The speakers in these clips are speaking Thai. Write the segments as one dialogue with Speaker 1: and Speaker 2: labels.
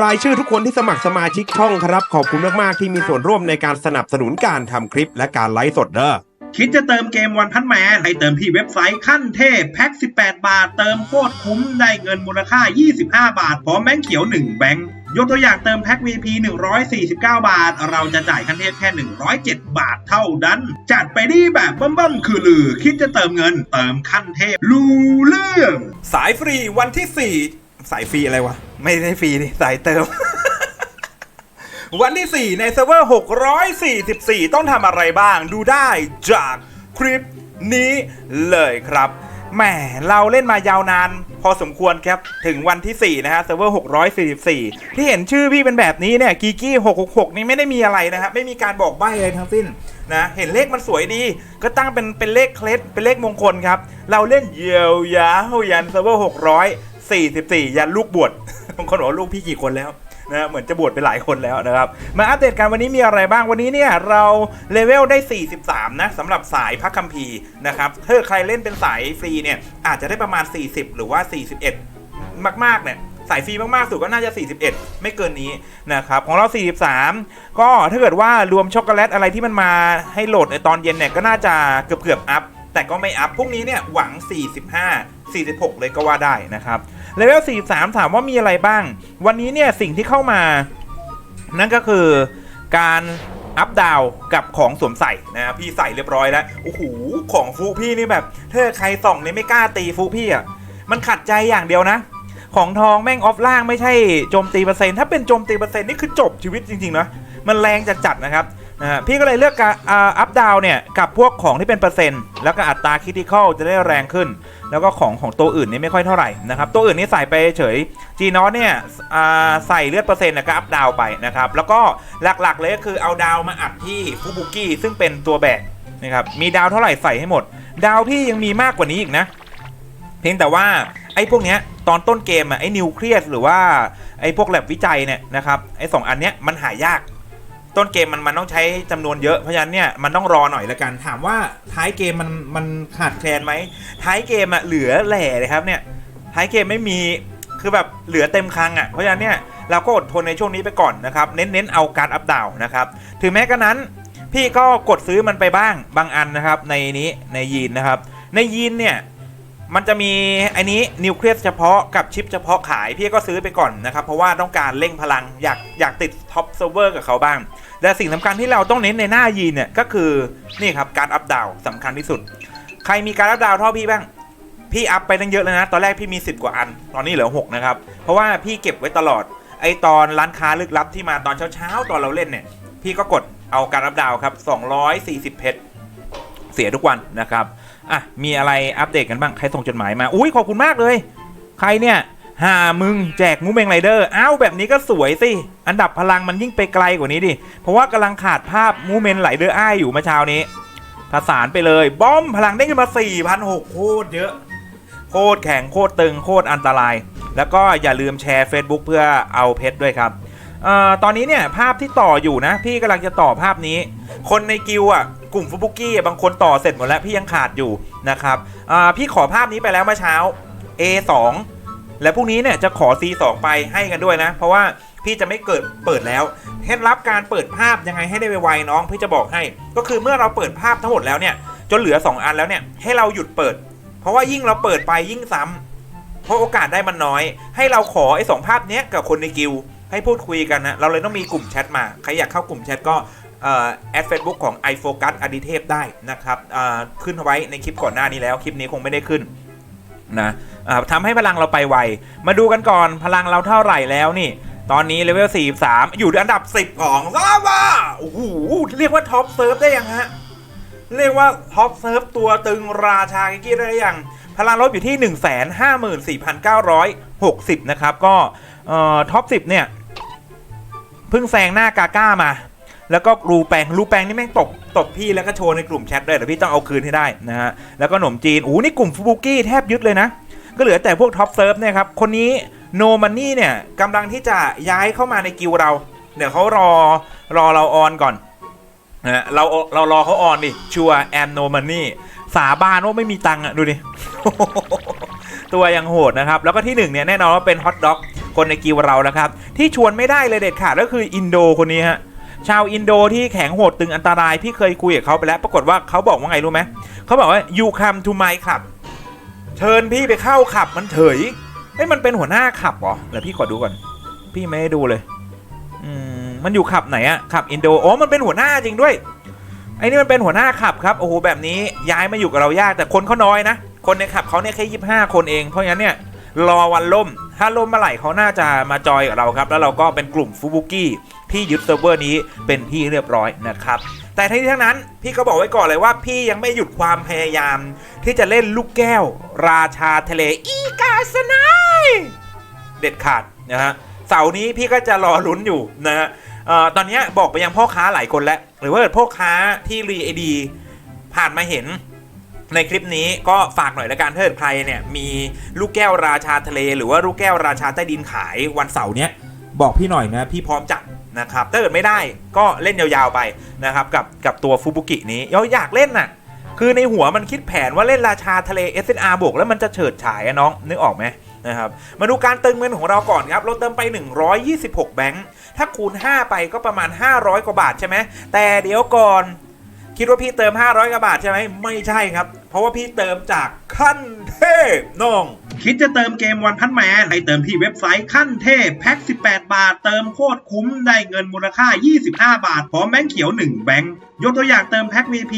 Speaker 1: รายชื่อทุกคนที่สมัครสมาชิกช่องครับ ขอบคุณมากๆที่มีส่วนร่วมในการสนับสนุนการทำคลิปและการไลฟ์สดเด้อ
Speaker 2: คิดจะเติมเกมวันพันแมนให้เติมที่เว็บไซต์ขั้นเทพแพ็ก18 บาท เติมโคตรคุ้มได้เงินมูลค่า 25 บาท พร้อมแบงค์เขียว 1 แบงค์ยกตัวอย่างเติมแพ็ก VP 149 บาท เราจะจ่ายขั้นเทพแค่ 107 บาทเท่านั้น จัดไปดีแบบบั้มๆคือลือ คิดจะเติมเงินเติมขั้นเทพรู้เรื่อง
Speaker 3: สายฟรีวันที่ 4 สายฟรีอะไรวะ ไม่ได้ฟรีดิสายเติม วันที่ 4 ในเซิร์ฟเวอร์ 644 ต้องทำอะไรบ้างดูได้จากคลิปนี้เลยครับแหมเราเล่นมายาวนาน พอสมควรครับ ถึงวันที่ 4 นะฮะเซิร์ฟเวอร์ 644 ที่เห็นชื่อพี่เป็นแบบนี้เนี่ยกีกี้666 นี่ไม่ได้มีอะไรนะครับ ไม่มีการบอกใบ้อะไรทั้งสิ้นนะ เห็นเลขมันสวยดี ก็ตั้งเป็นเป็นเลขเคล็ดเป็นเลขมงคลครับ เราเล่นเยียวยายันเซิร์ฟเวอร์ 644 ยันลูกบวชบางคนบอกลูกพี่กี่คนแล้วนะเหมือนจะบวชไปหลายคนแล้วนะครับ มาอัปเดตกันวันนี้มีอะไรบ้างวันนี้เนี่ยเราเลเวลได้ 43 นะสำหรับสายพระคัมภีร์นะครับถ้าใครเล่นเป็นสายฟรีเนี่ยอาจจะได้ประมาณ 40 หรือว่า 41 มากๆเนี่ยสายฟรีมากๆสุดก็น่าจะ 41 ไม่เกินนี้นะครับของเรา 43 ก็ถ้าเกิดว่ารวมช็อกโกแลตอะไรที่มันมาให้โหลดในตอนเย็นเนี่ยก็น่าจะเกือบเกือบอัพ แต่ก็ไม่อัพพวกนี้เนี่ยหวัง 45 46 เลยก็ว่าได้นะครับเลเวล43 ถามว่ามีอะไรบ้าง วันนี้เนี่ยสิ่งที่เข้ามา นั่นก็คือการอัพดาวกับของสวมใส่นะพี่ใส่เรียบร้อยแล้วโอ้โหของฟูพี่นี่แบบถ้าใครส่องเนี่ยไม่กล้าตีฟูพี่อะมันขัดใจอย่างเดียวนะ ของทองแม่งออฟล่างไม่ใช่โจมตีเปอร์เซ็นต์ถ้าเป็นโจมตีเปอร์เซ็นต์นี่คือจบชีวิตจริงๆนะมันแรงจัดๆนะครับ นะฮะพี่ก็เลยเลือกการอัพดาวเนี่ยกับพวกของที่เป็นเปอร์เซ็นต์แล้วก็อัตราคิติคอลจะได้แรงขึ้น แล้วก็ของของตัวอื่นนี่ไม่ค่อยเท่าไหร่นะครับตัวอื่นนี่ใส่ไปเฉยจีนอสเนี่ยใส่เลือดเปอร์เซ็นต์นะก็อัพดาวไปนะครับแล้วก็หลักๆเลยก็คือเอาดาวมาอัดที่ฟูบุกี้ซึ่งเป็นตัวแบกนะครับมีดาวเท่าไหร่ใส่ให้หมด ดาวพี่ยังมีมากกว่านี้อีกนะ เพียงแต่ว่าไอ้พวกเนี้ยตอนต้นเกมอะไอ้นิวเคลียสหรือว่าไอ้พวกแลบวิจัยเนี่ยนะครับไอ้สองอันเนี้ยมันหายาก ต้นเกมมันมันต้องใช้จำนวนเยอะเพราะฉะนั้นเนี่ยมันต้องรอหน่อยละกัน ถามว่าท้ายเกมมันมันขาดแคลนไหมท้ายเกมอะเหลือแหล่เลยครับเนี่ยท้ายเกมไม่มีคือแบบเหลือเต็มคลังอะเพราะฉะนั้นเนี่ยเราก็อดทนในช่วงนี้ไปก่อนนะครับ เน้นเน้นเอาการอัพดาวนะครับถึงแม้กระนั้น พี่ก็กดซื้อมันไปบ้างบางอันนะครับ ในนี้ในยีนนะครับ ในยีนเนี่ยมันจะมีไอ้นี้นิวเคลียสเฉพาะกับชิปเฉพาะขายพี่ก็ซื้อไปก่อนนะครับ เพราะว่าต้องการเร่งพลังอยากอยากติดท็อปเซิร์ฟเวอร์กับเขาบ้าง แต่สิ่งสำคัญที่เราต้องเน้นในหน้ายีนเนี่ยก็คือนี่ครับการอัพดาวสำคัญที่สุด ใครมีการอัพดาวเท่าพี่บ้าง พี่อัพไปตั้งเยอะเลยนะ ตอนแรกพี่มี 10 กว่าอัน ตอนนี้เหลือ 6 นะครับ เพราะว่าพี่เก็บไว้ตลอด ไอตอนร้านค้าลึกลับที่มาตอนเช้าๆ ตอนเราเล่นเนี่ย พี่ก็กดเอาการอัพดาวครับ240 เพชรเสียทุกวันนะครับ อะ มีอะไรอัปเดตกันบ้าง ใครส่งจดหมายมา อุ้ยขอบคุณมากเลย ใครเนี่ย หามึงแจกมูเมงไรเดอร์อ้าวแบบนี้ก็สวยสิ อันดับพลังมันยิ่งไปไกลกว่านี้ดิ เพราะว่ากำลังขาดภาพมูเมนไรเดอร์อ้ายอยู่เมื่อเช้านี้ผสานไปเลยบอมพลังได้ขึ้นมา4,600โคตรเยอะ โคตรแข็งโคตรตึงโคตรอันตราย แล้วก็อย่าลืมแชร์ Facebook เพื่อเอาเพชรด้วยครับออตอนนี้เนี่ยภาพที่ต่ออยู่นะ พี่กำลังจะต่อภาพนี้ คนในกิวอะกลุ่มฟุบุกี้บางคนต่อเสร็จหมดแล้วพี่ยังขาดอยู่นะครับพี่ขอภาพนี้ไปแล้วเมื่อเช้า A2 และพรุ่งนี้เนี่ยจะขอ C2 ไปให้กันด้วยนะ เพราะว่าพี่จะไม่เกิดเปิดแล้วเคล็ดลับการเปิดภาพยังไงให้ได้ไวๆน้องพี่จะบอกให้ ก็คือเมื่อเราเปิดภาพทั้งหมดแล้วเนี่ยจนเหลือ 2 อันแล้วเนี่ยให้เราหยุดเปิด เพราะว่ายิ่งเราเปิดไปยิ่งซ้ำเพราะโอกาสได้มันน้อย ให้เราขอไอ้สองภาพเนี้ยกับคนในกิลให้พูดคุยกันนะเราเลยต้องมีกลุ่มแชทมาใครอยากเข้ากลุ่มแชทก็แอดเฟซบุ๊กของ iFocus อดิเทพได้นะครับอ่าขึ้นไว้ในคลิปก่อนหน้านี้แล้วคลิปนี้คงไม่ได้ขึ้น นะทำให้พลังเราไปไว มาดูกันก่อนพลังเราเท่าไหร่แล้วนี่ ตอนนี้เลเวล 43 อยู่อันดับ 10 ของซาบ้าโอ้โหเรียกว่าท็อปเซิร์ฟได้ยังฮะ เรียกว่าท็อปเซิร์ฟตัวตึงราชากิกี้ได้ยัง พลังลบอยู่ที่ 154,960 นะครับ ก็ท็อป 10 เนี่ย เพิ่งแซงหน้ากาก้ามา แล้วก็รูแปงรูแปงนี่แม่งตบตบพี่แล้วก็โชว์ในกลุ่มแชทด้วยเดี๋ยวพี่ต้องเอาคืนให้ได้นะฮะแล้วก็หนมจีนโอ้นี่กลุ่มฟูบุกี้แทบยึดเลยนะ ก็เหลือแต่พวกท็อปเซิร์ฟเนี่ยครับคนนี้โนมันนี่เนี่ยกำลังที่จะย้ายเข้ามาในกิลด์เรา เดี๋ยวเขารอรอเราออนก่อนนะเราเรารอเขาออนดิชัวแอนโนมันนี่สาบานว่าไม่มีตังค์อะดูดิ ตัวยังโหดนะครับ แล้วก็ที่หนึ่งเนี่ย แน่นอนว่าเป็นฮอตด็อกคนในกิวเรานะครับ ที่ชวนไม่ได้เลยเด็ดขาดก็คืออินโดคนนี้ฮะ ชาวอินโดที่แข็งโหดตึงอันตรายพี่เคยคุยกับเขาไปแล้ว ปรากฏว่าเขาบอกว่าไงรู้ไหมเขาบอกว่า you come to my club เชิญพี่ไปเข้าขับมันเฉยเอ้ยมันเป็นหัวหน้าขับเหรอเดี๋ยวพี่ขอดูก่อน พี่ไม่ได้ดูเลย อืมมันอยู่ขับไหนอะขับอินโดโอ้มันเป็นหัวหน้าจริงด้วยไอ้นี่มันเป็นหัวหน้าขับครับโอ้โหแบบนี้ย้ายมาอยู่กับเรายากแต่คนเขาน้อยนะคนในขับเขาเนี่ยแค่ยี่ห้าคนเองเพราะงั้นเนี่ยรอวันล่ม ถ้าล่มเมื่อไหร่เขาน่าจะมาจอยกับเราครับ แล้วเราก็เป็นกลุ่มฟูบุกี้ ที่ยึดเซิร์ฟเวอร์นี้เป็นที่เรียบร้อยนะครับแต่ทั้งนี้ทั้งนั้นพี่ก็บอกไว้ก่อนเลยว่า พี่ยังไม่หยุดความพยายาม ที่จะเล่นลูกแก้ว ราชาทะเลอีกาสนายเด็ดขาดนะฮะเสาร์นี้พี่ก็จะรอลุ้นอยู่นะฮะตอนนี้บอกไปยังพ่อค้าหลายคนแล้ว หรือว่าพ่อค้าที่รีไอดีผ่านมาเห็นในคลิปนี้ก็ฝากหน่อยละกันถ้าเกิดใครเนี่ยมีลูกแก้วราชาทะเล หรือว่าลูกแก้วราชาใต้ดินขายวันเสาร์เนี้ยบอกพี่หน่อยนะพี่พร้อมจัด นะครับถ้าเกิดไม่ได้ก็เล่นยาวๆไปนะครับกับกับตัวฟูบุกินี้เราอยากเล่นน่ะคือในหัวมันคิดแผนว่าเล่นราชาทะเล SNR บวกแล้วมันจะเฉิดฉายอะน้องนึกออกไหมนะครับมาดูการเติมเงินของเราก่อนครับ เราเติมไป 126 แบงค์ถ้าคูณ 5 ไปก็ประมาณ 500 กว่าบาทใช่ไหมแต่เดี๋ยวก่อน คิดว่าพี่เติม 500 กว่าบาทใช่ไหมไม่ใช่ครับ เพราะว่าพี่เติมจากขั้นเทพน้อง
Speaker 2: คิดจะเติมเกมวันพันแมนให้เติมที่เว็บไซต์ขั้นเทพแพ็ก18 บาท เติมโคตรคุ้มได้เงินมูลค่า 25 บาท พร้อมแบงค์เขียว 1 แบงค์ ยกตัวอย่างเติมแพ็ก VP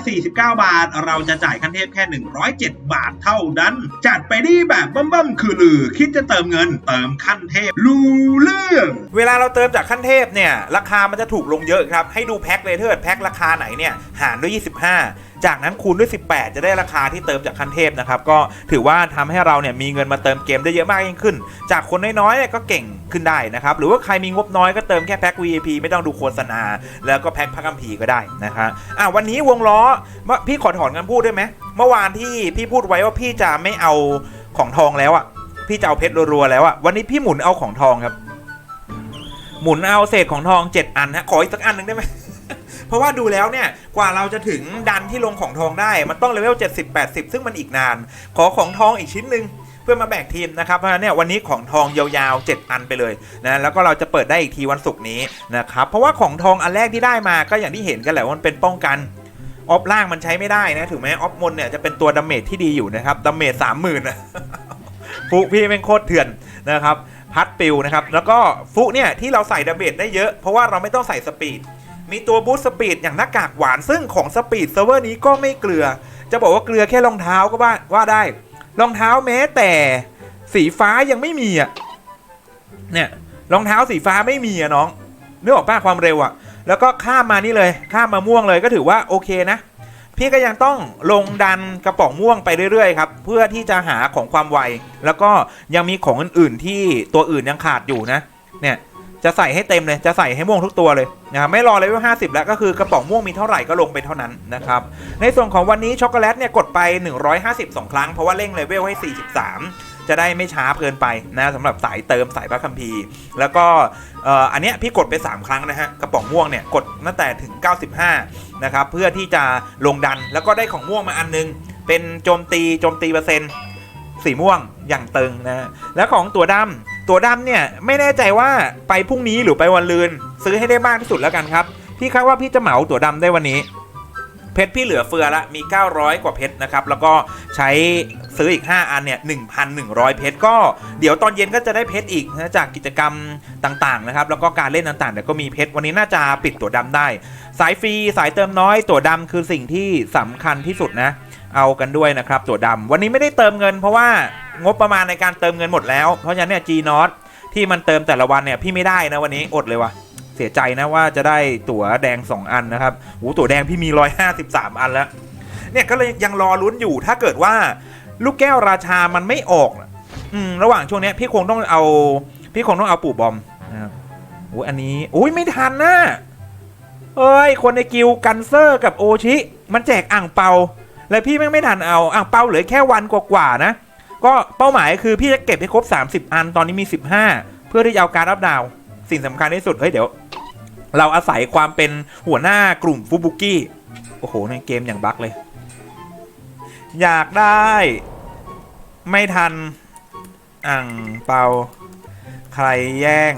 Speaker 2: 149 บาท เราจะจ่ายขั้นเทพแค่ 107 บาทเท่านั้น จัดไปดีแบบบั้มๆคือลือ คิดจะเติมเงิน เติมขั้นเทพรู้เรื่อง
Speaker 3: เวลาเราเติมจากขั้นเทพเนี่ย ราคามันจะถูกลงเยอะครับ ให้ดูแพ็คเลยเกิดแพ็คราคาไหนเนี่ยหารด้วย 25จากนั้นคูณด้วย 18 จะได้ราคาที่เติมจากขั้นเทพนะครับ ก็ถือว่าทำให้เราเนี่ยมีเงินมาเติมเกมได้เยอะมากยิ่งขึ้น จากคนน้อยๆก็เก่ง ขึ้นได้นะครับ หรือว่าใครมีงบน้อยก็เติมแค่แพ็ค VIP ไม่ต้องดูโฆษณา แล้วก็แพ็คพระคัมภีร์ก็ได้นะคะอะวันนี้วงล้อพี่ขอถอนกันพูดได้ไหมเมื่อวานที่พี่พูดไว้ว่าพี่จะไม่เอาของทองแล้วอะพี่จะเอาเพชรรัวๆแล้วอะวันนี้พี่หมุนเอาของทองครับ หมุนเอาเศษของทอง7อันฮะขออีกสักอันหนึ่งได้ไหมเพราะว่าดูแล้วเนี่ยกว่าเราจะถึงดันที่ลงของทองได้ มันต้องเลเวล70 80 ซึ่งมันอีกนาน ขอของทองอีกชิ้นหนึ่ง พื่อมาแบกทีมนะครับเพราะฉะนั้นเนี่ยวันนี้ของทองยาวๆ 7 อันไปเลยนะแล้วก็เราจะเปิดได้อีกทีวันศุกร์นี้นะครับเพราะว่าของทองอันแรกที่ได้มาก็อย่างที่เห็นกันแหละว่ามันเป็นป้องกันออฟล่างมันใช้ไม่ได้นะถึงแม้ออฟมนเนี่ยจะเป็นตัวดาเมจที่ดีอยู่นะครับดาเมจสามหมื่นฟุพี่เป็นโคตรเถื่อนนะครับพัดปิวนะครับแล้วก็ฟุเนี่ยที่เราใส่ดาเมจได้เยอะเพราะว่าเราไม่ต้องใส่สปีดมีตัวบูสต์สปีดอย่างหน้ากากหวานซึ่งของสปีดเซิร์ฟเวอร์นี้ก็ไม่เกลือ จะบอกว่าเกลือแค่รองเท้าก็ว่าว่าได้ รองเท้าแม้แต่สีฟ้ายังไม่มีอะเนี่ยรองเท้าสีฟ้าไม่มีอะน้องนึกออกป้าความเร็วอะ แล้วก็ข้ามมานี่เลยข้ามมาม่วงเลยก็ถือว่าโอเคนะ พี่ก็ยังต้องลงดันกระป๋องม่วงไปเรื่อยๆครับเพื่อที่จะหาของความไว แล้วก็ยังมีของอื่นๆที่ตัวอื่นยังขาดอยู่นะ เนี่ย จะใส่ให้เต็มเลย จะใส่ให้ม่วงทุกตัวเลยนะครับไม่รอเลยว่า50 แล้วก็คือกระป๋องม่วงมีเท่าไหร่ก็ลงไปเท่านั้นนะครับในส่วนของวันนี้ช็อกโกแลตเนี่ยกดไป 152ครั้งเพราะว่าเร่งเลเวลให้ 43 จะได้ไม่ช้าเกินไปนะสำหรับสายเติมสายพระคัมภีร์แล้วก็อันเนี้ยพี่กดไป 3 ครั้งนะฮะกระป๋องม่วงเนี่ยกดตั้งแต่ถึง 95นะครับเพื่อที่จะลงดันแล้วก็ได้ของม่วงมาอันนึง เป็นโจมตีโจมตีเปอร์เซ็นต์สีม่วงอย่างตึงนะฮะแล้วของตัวดำ ตัวดำเนี่ยไม่แน่ใจว่าไปพรุ่งนี้หรือไปวันลืน ซื้อให้ได้มากที่สุดแล้วกันครับ พี่คาดว่าพี่จะเหมาตัวดำได้วันนี้ เพชรพี่เหลือเฟือละมี 900 กว่าเพชรนะครับ แล้วก็ใช้ซื้ออีก 5 อันเนี่ย1,100 เพชรก็เดี๋ยวตอนเย็นก็จะได้เพชรอีกนะจากกิจกรรมต่างๆนะครับ แล้วก็การเล่นต่างๆเดี๋ยวก็มีเพชรวันนี้น่าจะปิดตัวดำได้ สายฟรีสายเติมน้อยตัวดำคือสิ่งที่สำคัญที่สุดนะ เอากันด้วยนะครับตัวดำวันนี้ไม่ได้เติมเงินเพราะว่า งบประมาณในการเติมเงินหมดแล้ว เพราะฉะนั้นเนี่ย G n o t ที่มันเติมแต่ละวันเนี่ยพี่ไม่ได้นะวันนี้อดเลยว่ะเสียใจนะว่าจะได้ตั๋วแดง 2 อันนะครับโอ้ตั๋วแดงพี่มี 153 อันแล้วเนี่ยก็เลยยังรอลุ้นอยู่ถ้าเกิดว่าลูกแก้วราชามันไม่ออกอืมระหว่างช่วงเนี้ยพี่คงต้องเอา พี่คงต้องเอาปู่บอมนะครับโอ้ยอันนี้โอ้ยไม่ทันนะเอ้ยคนในกิลกันเซอร์กับโอชิ มันแจกอ่างเปา แล้วพี่แม่งไม่ทันเอาอ่างเปาเหลือแค่วันกว่าๆนะ ก็เป้าหมายคือพี่จะเก็บให้ครบ 30 อันตอนนี้มี 15 เพื่อที่จะเอาการรับดาว สิ่งสำคัญที่สุดเฮ้ยเดี๋ยว เราอาศัยความเป็นหัวหน้ากลุ่มฟูบุกี้โอ้โหในเกมอย่างบั๊กเลย อยากได้ ไม่ทันอ่างเปา ใครแย่ง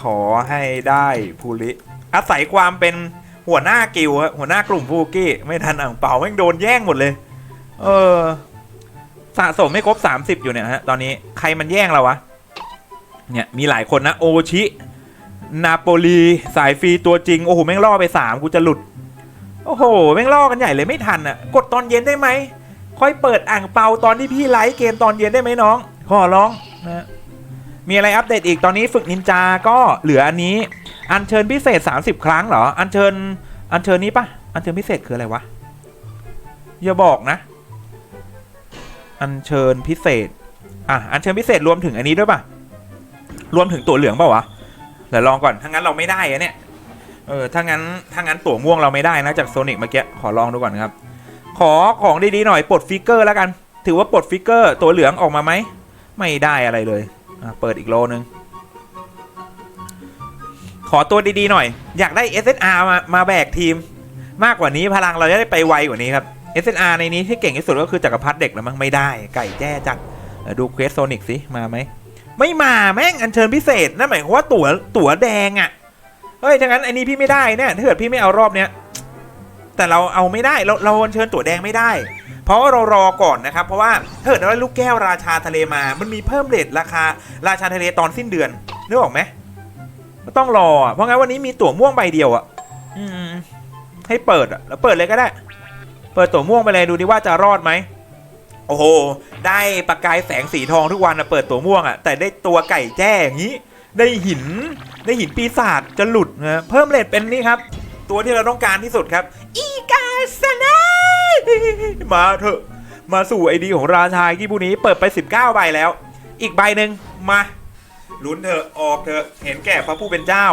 Speaker 3: ขอให้ได้ภูริ อาศัยความเป็นหัวหน้ากิวหัวหน้ากลุ่มฟูบุกี้ไม่ทันอ่างเปาแม่งโดนแย่งหมดเลย เออ สะสมไม่ครบ 30 อยู่เนี่ยฮะตอนนี้ใครมันแย่งเราวะ เนี่ยมีหลายคนนะโอชินาโปลีสายฟรีตัวจริง โอ้โหแม่งล่อไป 3 กูจะหลุด โอ้โหแม่งล่อกันใหญ่เลยไม่ทันอะ กดตอนเย็นได้ไหม ค่อยเปิดอ่างเปาตอนที่พี่ไลฟ์เกมตอนเย็นได้ไหมน้อง ขอร้องนะมีอะไรอัปเดตอีกตอนนี้ฝึกนินจาก็เหลืออันนี้ อัญเชิญพิเศษ 30 ครั้งเหรอ อัญเชิญอัญเชิญนี้ปะอัญเชิญพิเศษคืออะไรวะอย่าบอกนะ อัญเชิญพิเศษ อะอัญเชิญพิเศษรวมถึงอันนี้ด้วยป่ะ รวมถึงตัวเหลืองเปล่าวะเดี๋ยวลองก่อน ถ้างั้นเราไม่ได้อะเนี่ย เออ ถ้างั้น ถ้างั้นตัวม่วงเราไม่ได้นะจากโซนิกเมื่อกี้ ขอลองดูก่อนครับ ขอของดีๆหน่อย ปลดฟิกเกอร์แล้วกัน ถือว่าปลดฟิกเกอร์ตัวเหลืองออกมาไหม ไม่ได้อะไรเลย อะ เปิดอีกโลนึง ขอตัวดีๆหน่อย อยากได้ SSR มา มาแบกทีม มากกว่านี้พลังเราจะได้ไปไวกว่านี้ครับ SSR ในนี้ที่เก่งที่สุดก็คือจักรพรรดิเด็กแล้วมั้งไม่ได้ไก่แจ้จัดดูเควสโซนิกสิมาไหมไม่มาแม่งอัญเชิญพิเศษนั่นหมายความว่าตั๋วตั๋วแดงอะ่ะเฮ้ยถ้างั้นอันนี้พี่ไม่ได้เนี่ยถ้าเกิดพี่ไม่เอารอบเนี้ยแต่เราเอาไม่ได้เราเราอัญเชิญตั๋วแดงไม่ได้ เพราะาเรารอก่อนนะครับ เพราะว่าถ้าเกิดว่าลูกแก้วราชาทะเลมา มันมีเพิ่มเรทราคาราชาทะเลตอนสิ้นเดือนนึกออกไหมก็ต้องรอเพราะงั้นวันนี้มีตั๋วม่วงใบเดียวอะ่ะให้เปิดอะ่ะแล้วเปิดเลยก็ได้ ปิดตัวม่วงไปเลยดูดิว่าจะรอดไหมโอ้โห ได้ประกายแสงสีทองทุกวันอะเปิดตัวม่วงอะแต่ได้ตัวไก่แจ้อย่างนี้ ได้หินได้หินปีศาจจะหลุดนะเพิ่มเรทเป็นนี่ครับ ตัวที่เราต้องการที่สุดครับ อีกาสนะมาเถอะมาสู่ไอดีของราชาที่ผู้นี้เปิดไป 19 ใบแล้ว อีกใบหนึ่งมา ลุ้นเถอะออกเถอะเห็นแก่พระผู้เป็นเจ้า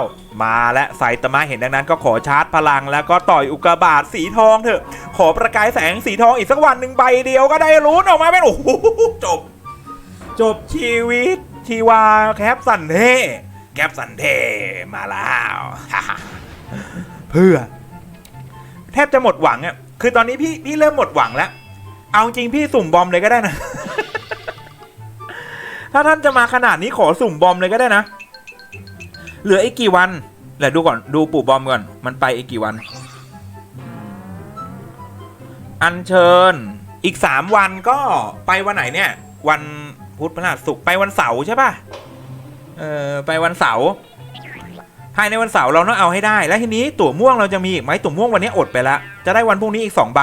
Speaker 3: มาและไซตามะเห็นดังนั้นก็ขอชาร์จพลังแล้วก็ต่อยอุกกาบาตสีทองเถอะ ขอประกายแสงสีทองอีกสักวันหนึ่งใบเดียวก็ได้ลุ้นออกมาเป็นโอ้โหจบ จบชีวิตชีวาแคปสันเทแคปสันเทมาแล้วเพื่อ แทบจะหมดหวังอะคือตอนนี้พี่พี่เริ่มหมดหวังแล้ว เอาจริงพี่สุ่มบอมเลยก็ได้นะ ถ้าท่านจะมาขนาดนี้ขอสุ่มบอมเลยก็ได้นะ เหลืออีกกี่วันเดี๋ยวดูก่อนดูปู่บอมก่อน มันไปอีกกี่วัน อัญเชิญอีกสามวันก็ไปวันไหนเนี่ย วันพุธพฤหัสศุกร์ไปวันเสาร์ใช่ป่ะเออไปวันเสาร์ภายในวันเสาร์เราต้องเอาให้ได้ แล้วทีนี้ตั๋วม่วงเราจะมีอีกไหมตั๋วม่วงวันนี้อดไปล้วจะได้วันพรุ่งนี้อีก2ใบ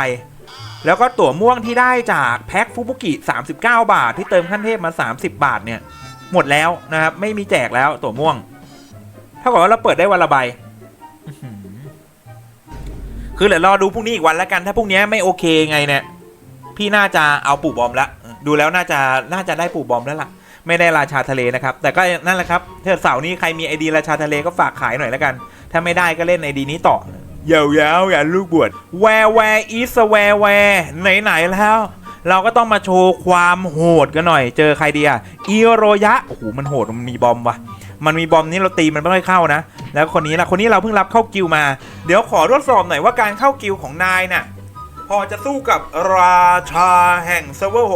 Speaker 3: แล้วก็ตั๋วม่วงที่ได้จากแพ็คฟุบุกิ 39 บาท ที่เติมขั้นเทพมา 30 บาทเนี่ย หมดแล้วนะครับ ไม่มีแจกแล้วตั๋วม่วง เท่ากับว่าเราเปิดได้วันละใบคือเดี๋ยวรอดูพรุ่งนี้อีกวันแล้วกัน ถ้าพรุ่งนี้ไม่โอเคไงเนี่ย พี่น่าจะเอาปู่บอมละดูแล้วน่าจะน่าจะได้ปู่บอมแล้วล่ะ ไม่ได้ราชาทะเลนะครับ แต่ก็นั่นแหละครับเถ้าเสาร์นี้ใครมีไอดีราชาทะเลก็ฝากขายหน่อยแล้วกัน ถ้าไม่ได้ก็เล่นไอดีนี้ต่อ ยาวๆอย่าลูกบวชแวร์แวร์อีสแวร์แวร์ไหนๆแล้ว เราก็ต้องมาโชว์ความโหดกันหน่อย เจอใครดีอะอีโรยะ โอ้โห มันโหด มันมีบอมวะมันมีบอมนี้เราตีมันไม่ค่อยเข้านะ แล้วคนนี้ล่ะ คนนี้เราเพิ่งรับเข้ากิวมา เดี๋ยวขอทดสอบหน่อยว่าการเข้ากิวของนายน่ะ อจะสู้กับราชาแห่งเซิร์ฟเวอร์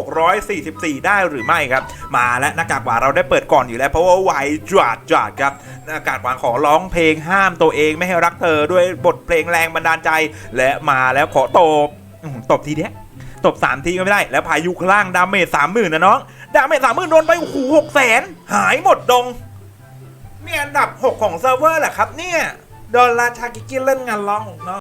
Speaker 3: 644 ได้หรือไม่ครับ มาแล้วหน้ากากหวานเราได้เปิดก่อนอยู่แล้ว เพราะว่าไหวจวดจวดครับหน้ากากหวานขอร้องเพลงห้ามตัวเองไม่ให้รักเธอด้วยบทเพลงแรงบันดาลใจ และมาแล้วขอตบตบทีเดียวตบ3ทีก็ไม่ได้ แล้วพายุข้างล่างดาเมจสามหมื่นนะน้องดาเมจสามหมื่นโดนไปโอ้โหหกแสนหายหมดดงเนี่ยอันดับ 6 ของเซิร์ฟเวอร์แหละครับเนี่ยโดนราชากิกกิเล่นงานร้องของน้อง